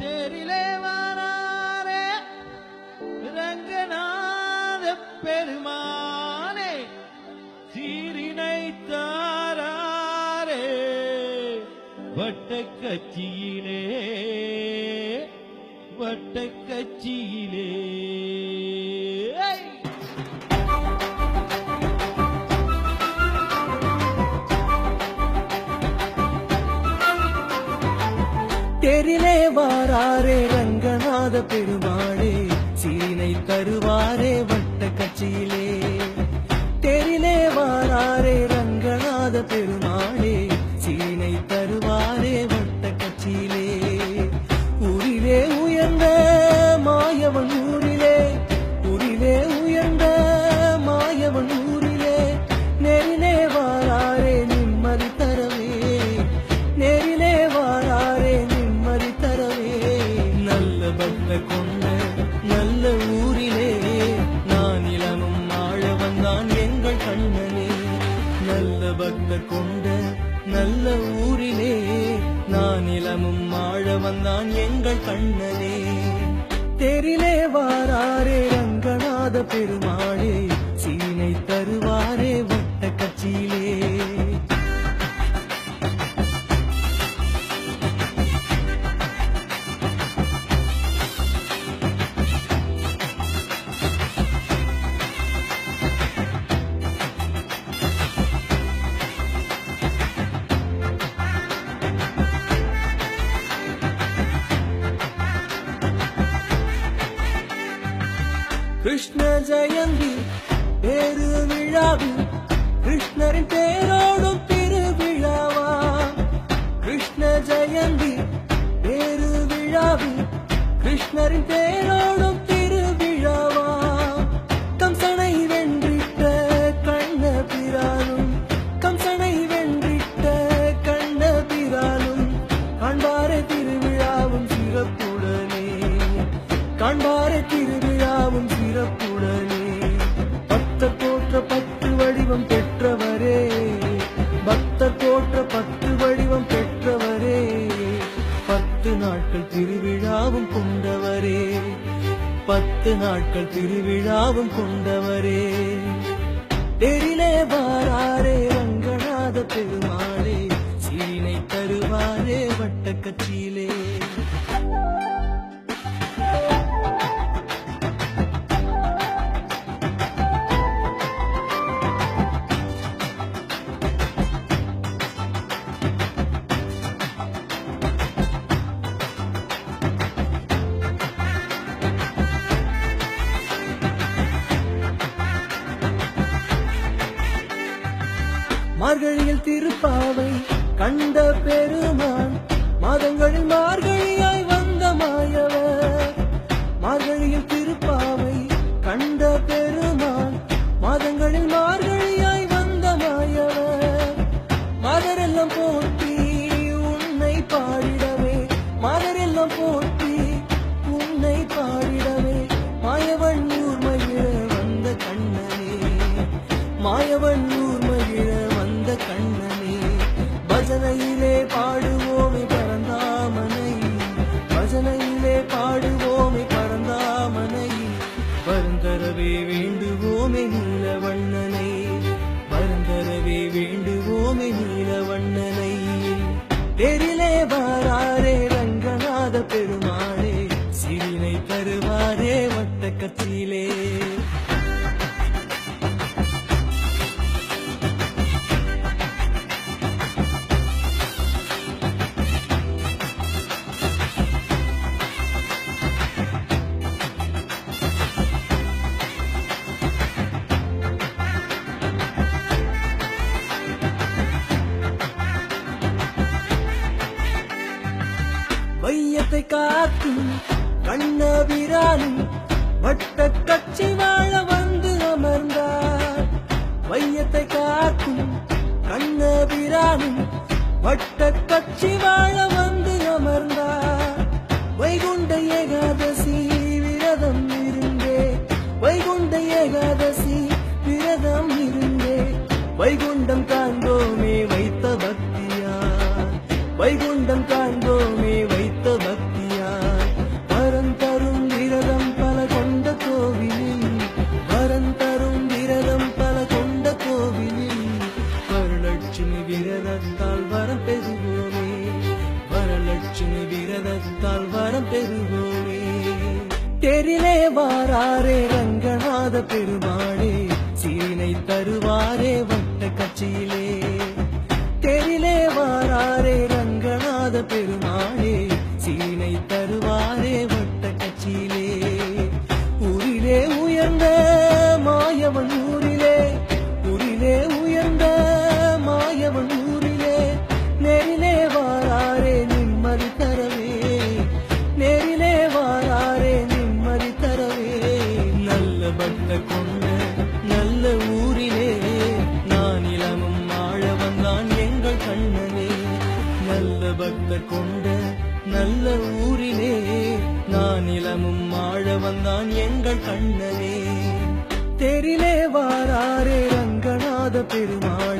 தேரிலே வாராரே ரங்கநாத பெருமானே சீரினை தாராரே வட்டக் கட்சியிலே வாராரே ரங்கநாத பெருமாளே சீனை தருவாரே வட்ட கட்சியிலே தெரிலே வாராரே ரங்கநாத பெருமாளே சீனை தருவாரே வட்ட கட்சியிலே நல்ல கொண்ட நல்ல ஊரிலே நான் இளமும் ஆழ வந்தான் எங்கள் கண்ணனே. தெரிலே வாராரே ரங்கநாத பெருமாளே. கிருஷ்ண ஜெயந்தி பேரு விழாவில் கிருஷ்ணரின் பேரோடும் வடிவம் பெற்றவரே. பக்த தோற்ற பத்து வடிவம் பெற்றவரே. பத்து நாட்கள் திருவிழாவும் கொண்டவரே. பத்து நாட்கள் திருவிழாவும் கொண்டவரே. தெரிலே வாராரே ரங்கநாத பெருமாளே. சீனை தருவாரே வட்ட மார்கழியில் திருப்பாவை கண்ட பெருமான் மாதங்களில் மார்கழியாய் வந்த மாயவர். மார்கழியில் திருப்பாவை கண்ட பெருமான் மாதங்களில் மார்கழியாய் வந்த மாயவர். மாதரெல்லாம் போட்டி உன்னை பாடிடவே மாதரெல்லாம் போட்டி உன்னை பாடிடவே. மாயவன் ஊர்மகிழ வந்த கண்ணனே மாயவன் தெரிலே வையத்தை காக்கும் கண்ணபிரானும் வட்ட கட்சி வாழ வந்து அமர்ந்தார். வையத்தை காக்கும் கண்ணபிரானும் வட்ட கட்சி வாழ ரங்கநாத பெருமாளே சீனை தருவாரே வட்ட கட்சியிலே நல்ல கொண்ட நல்ல ஊரிலே நான் இளமும் ஆழ வந்தான் எங்கள் கண்ணனே. தெரிலே வாராரே ரங்கநாத பெருமாள்.